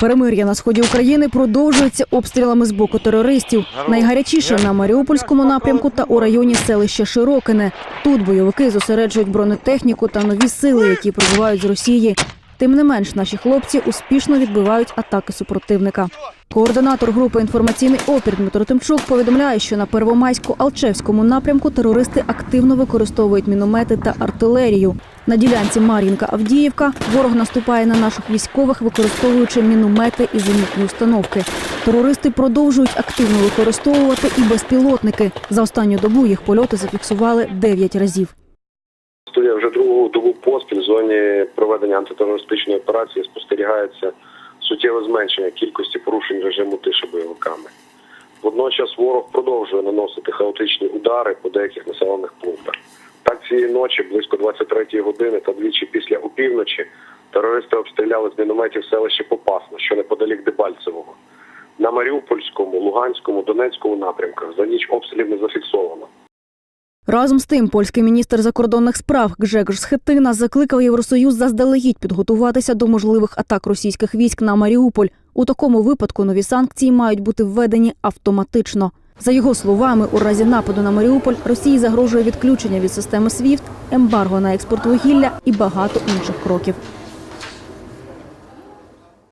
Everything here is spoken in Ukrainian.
Перемир'я на сході України продовжується обстрілами з боку терористів. Найгарячіше на Маріупольському напрямку та у районі селища Широкине. Тут бойовики зосереджують бронетехніку та нові сили, які прибувають з Росії. Тим не менш, наші хлопці успішно відбивають атаки супротивника. Координатор групи інформаційний опір Дмитро Тимчук повідомляє, що на Первомайсько-Алчевському напрямку терористи активно використовують міномети та артилерію. На ділянці Мар'їнка-Авдіївка ворог наступає на наших військових, використовуючи міномети і зенітні установки. Терористи продовжують активно використовувати і безпілотники. За останню добу їх польоти зафіксували 9 разів. Студія вже другу добу поспіль в зоні проведення антитерористичної операції спостерігається суттєве зменшення кількості порушень режиму тиші бойовиками. Водночас ворог продовжує наносити хаотичні удари по деяких населених пунктах. Цієї ночі, близько 23-ї години та двічі після опівночі, терористи обстріляли з мінометів селище Попасна, що неподалік Дебальцевого. На Маріупольському, Луганському, Донецькому напрямках за ніч обстрілів не зафіксовано. Разом з тим, польський міністр закордонних справ Гжегош Схетина закликав Євросоюз заздалегідь підготуватися до можливих атак російських військ на Маріуполь. У такому випадку нові санкції мають бути введені автоматично. За його словами, у разі нападу на Маріуполь Росії загрожує відключення від системи SWIFT, ембарго на експорт вугілля і багато інших кроків.